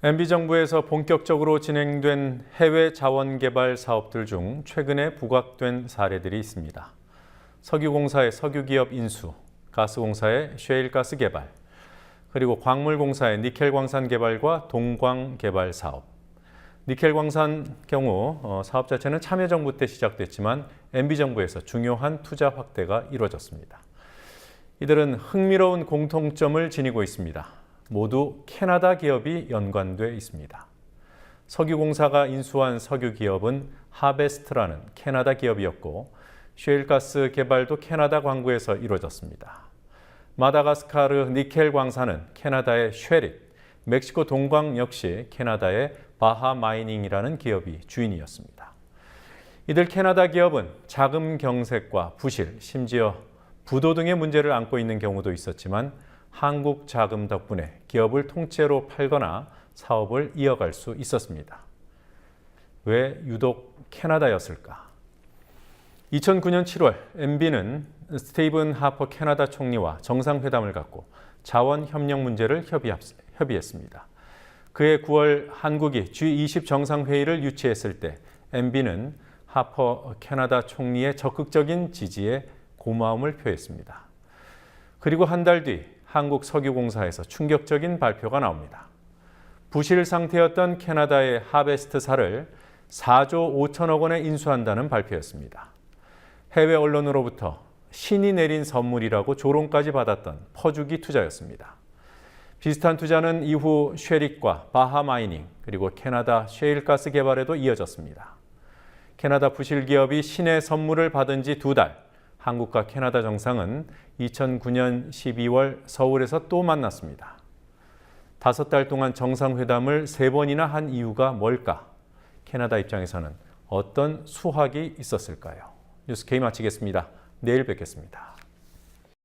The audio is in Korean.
MB정부에서 본격적으로 진행된 해외 자원 개발 사업들 중 최근에 부각된 사례들이 있습니다. 석유공사의 석유기업 인수, 가스공사의 셰일가스 개발, 그리고 광물공사의 니켈 광산 개발과 동광 개발 사업. 니켈 광산 경우 어, 사업 자체는 참여정부 때 시작됐지만 MB정부에서 중요한 투자 확대가 이루어졌습니다. 이들은 흥미로운 공통점을 지니고 있습니다. 모두 캐나다 기업이 연관돼 있습니다. 석유공사가 인수한 석유 기업은 하베스트라는 캐나다 기업이었고 셰일가스 개발도 캐나다 광구에서 이루어졌습니다. 마다가스카르 니켈 광산은 캐나다의 쉐릿, 멕시코 동광 역시 캐나다의 바하 마이닝이라는 기업이 주인이었습니다. 이들 캐나다 기업은 자금 경색과 부실, 심지어 부도 등의 문제를 안고 있는 경우도 있었지만 한국 자금 덕분에 기업을 통째로 팔거나 사업을 이어갈 수 있었습니다. 왜 유독 캐나다였을까? 2009년 7월 MB는 스테이븐 하퍼 캐나다 총리와 정상회담을 갖고 자원 협력 문제를 협의했습니다. 그해 9월 한국이 G20 정상회의를 유치했을 때 MB는 하퍼 캐나다 총리의 적극적인 지지에 고마움을 표했습니다. 그리고 한 달 뒤 한국 석유공사에서 충격적인 발표가 나옵니다. 부실 상태였던 캐나다의 하베스트사를 4조 5천억 원에 인수한다는 발표였습니다. 해외 언론으로부터 신이 내린 선물이라고 조롱까지 받았던 퍼주기 투자였습니다. 비슷한 투자는 이후 쉐릭과 바하 마이닝 그리고 캐나다 셰일가스 개발에도 이어졌습니다. 캐나다 부실 기업이 신의 선물을 받은 지 두 달, 한국과 캐나다 정상은 2009년 12월 서울에서 또 만났습니다. 다섯 달 동안 정상회담을 세 번이나 한 이유가 뭘까? 캐나다 입장에서는 어떤 수확이 있었을까요? 뉴스 K 마치겠습니다. 내일 뵙겠습니다.